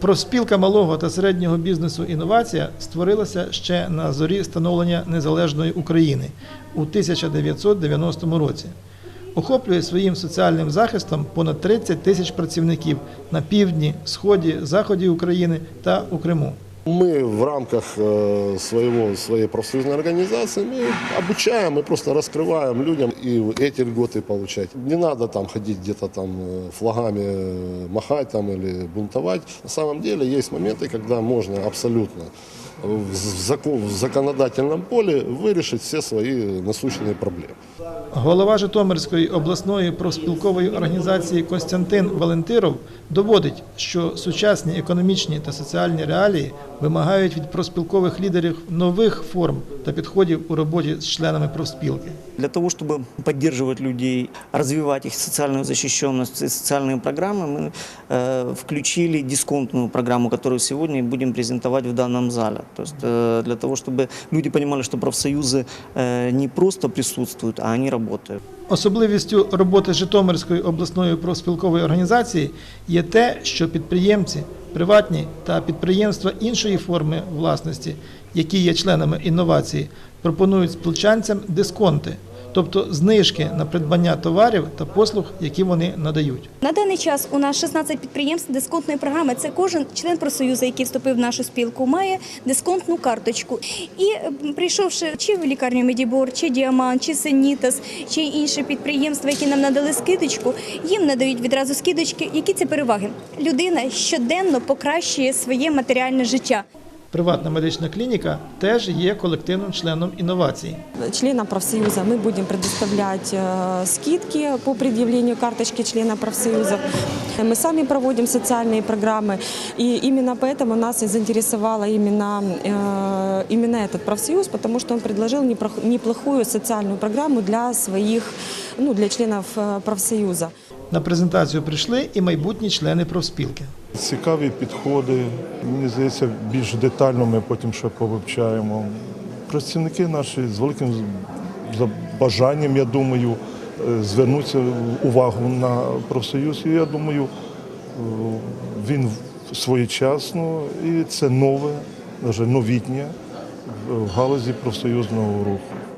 Профспілка малого та середнього бізнесу інновація створилася ще на зорі становлення незалежної України у 1990 році. Охоплює своїм соціальним захистом понад 30 тисяч працівників на півдні, сході, заході України та у Криму Мы в рамках э, своего, своей профсоюзной организации мы обучаем, мы просто раскрываем людям и эти льготы получать. Не надо там ходить где-то там э, флагами э, махать там или бунтовать. На самом деле есть моменты, когда можно абсолютно в, закон, в законодательном поле вырішить все свои насущные проблемы. Голова Житомирської обласної профспілкової організації Костянтин Валентиров доводить, що сучасні економічні та соціальні реалії вимагають від профспілкових лідерів нових форм та підходів у роботі з членами профспілки. Для того, чтобы поддерживать людей, развивать их социальную защищенность и социальные программы, мы э, включили дисконтную программу, которую сегодня будем презентовать в данном зале. То есть э, для того, чтобы люди понимали, что профсоюзы э, не просто присутствуют, а они работают. Особливістю роботи Житомирської обласної профспілкової організації є те, що підприємці, приватні та підприємства іншої форми власності, які є членами інновації, пропонують спілчанцям дисконти, тобто знижки на придбання товарів та послуг, які вони надають. На даний час у нас 16 підприємств дисконтної програми. Це кожен член профсоюзу, який вступив в нашу спілку, має дисконтну карточку. І е, прийшовши чи в лікарню Медібор, чи Діамант, чи Сенітас, чи інші підприємства, які нам надали скидочку, їм надають відразу скидочки. Які це переваги? Людина щоденно покращує своє матеріальне життя. Приватна медична клініка теж є колективним членом інновацій. членам профсоюза мы будем предоставлять э, скидки по предъявлению карточки члена профсоюзов. Мы сами проводим социальные программы, и именно поэтому нас и заинтересовало именно, э, именно этот профсоюз, потому что он предложил непрох- неплохую социальную программу для своих, ну, для членов э, профсоюза. На презентацію прийшли і майбутні члени профспілки. Цікаві підходи. Мені здається, більш детально ми потім ще повивчаємо. Працівники наші з великим бажанням, я думаю, е, звернуться увагу на профсоюз. І я думаю, е, він своєчасно і це нове, навіть новітнє в галузі профсоюзного руху.